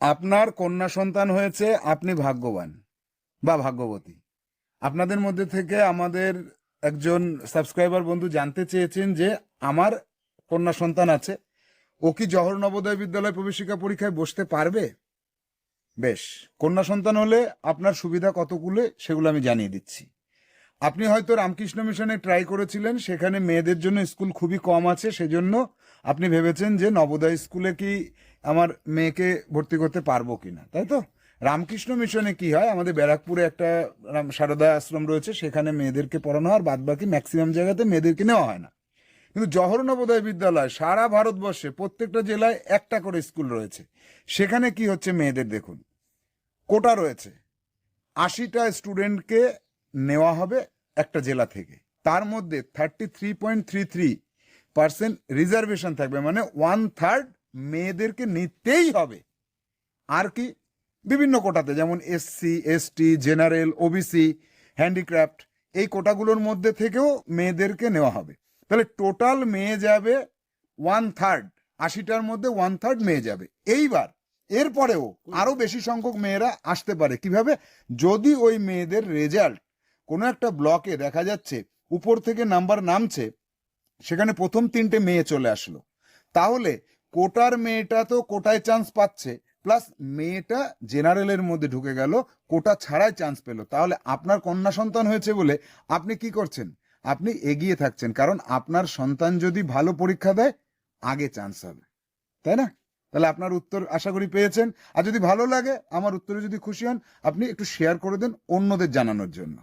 আপনার কন্যা সন্তান হয়েছে, আপনি ভাগ্যবান বা ভাগ্যবতী। আপনাদের মধ্যে থেকে আমাদের একজন সাবস্ক্রাইবার বন্ধু জানতে চেয়েছেন যে আমার কন্যা সন্তান আছে, ও কি জহর নবোদয় বিদ্যালয় প্রবেশিকা পরীক্ষায় বসতে পারবে? বেশ, কন্যা সন্তান হলে আপনার সুবিধা কতগুলো সেগুলো আমি জানিয়ে দিচ্ছি। আপনি হয়তো রামকৃষ্ণ মিশনে ট্রাই করেছিলেন, সেখানে মেয়েদের জন্য স্কুল খুবই কম আছে, সেজন্য আপনি ভেবেছেন যে নবোদয় স্কুলে কি আমার মেয়েকে ভর্তি করতে পারব কিনা, তাই তো? রামকৃষ্ণ মিশনে কি হয়, আমাদের ব্যারাকপুরে একটা সারদা আশ্রম রয়েছে, সেখানে মেয়েদেরকে পড়ানো হয় বাদ বাকি ম্যাক্সিমাম জায়গাতে মেয়েদেরকে নেওয়া হয় না। কিন্তু জহর নবোদয় বিদ্যালয়, সারা ভারতবর্ষে, প্রত্যেকটা জেলায় একটা করে স্কুল রয়েছে। সেখানে কি হচ্ছে মেয়েদের দেখুন, কোটা রয়েছে। আশিটা স্টুডেন্টকে নেওয়া হবে একটা জেলা থেকে। তার মধ্যে thirty three point three three percent reservation থাকবে মানে ওয়ান থার্ড মেয়েদেরকে নিতেই হবে। আর কি? বিভিন্ন কোটাতে, যেমন SC ST general OBC handicraft এই কোটাগুলোর মধ্যে থেকেও মেয়েদেরকে নেওয়া হবে। তাহলে টোটাল মেয়ে যাবে ওয়ান থার্ড আশিটার মধ্যে ওয়ান থার্ড মেয়ে যাবে। এইবার, এরপরেও আরও বেশি সংখ্যক মেয়েরা আসতে পারে। কীভাবে? যদি ওই মেয়েদের রেজাল্ট কোনো একটা ব্লকে দেখা যাচ্ছে উপর থেকে নাম্বার নামছে, সেখানে প্রথম তিনটে মেয়ে চলে আসলো। তাহলে কোটার মেয়েটা তো কোটায় চান্স পাচ্ছে প্লাস মেয়েটা জেনারেলের মধ্যে ঢুকে গেল, কোটা ছাড়াই চান্স পেল। তাহলে আপনার কন্যা সন্তান হয়েছে বলে আপনি কি করছেন? আপনি এগিয়ে থাকছেন, কারণ আপনার সন্তান যদি ভালো পরীক্ষা দেয়, আগে চান্স হবে। তাই না? তাহলে আপনার উত্তর আশা করি পেয়েছেন। আর যদি ভালো লাগে, আমার উত্তরে যদি খুশি হন, আপনি একটু শেয়ার করে দেন অন্যদের জানানোর জন্য।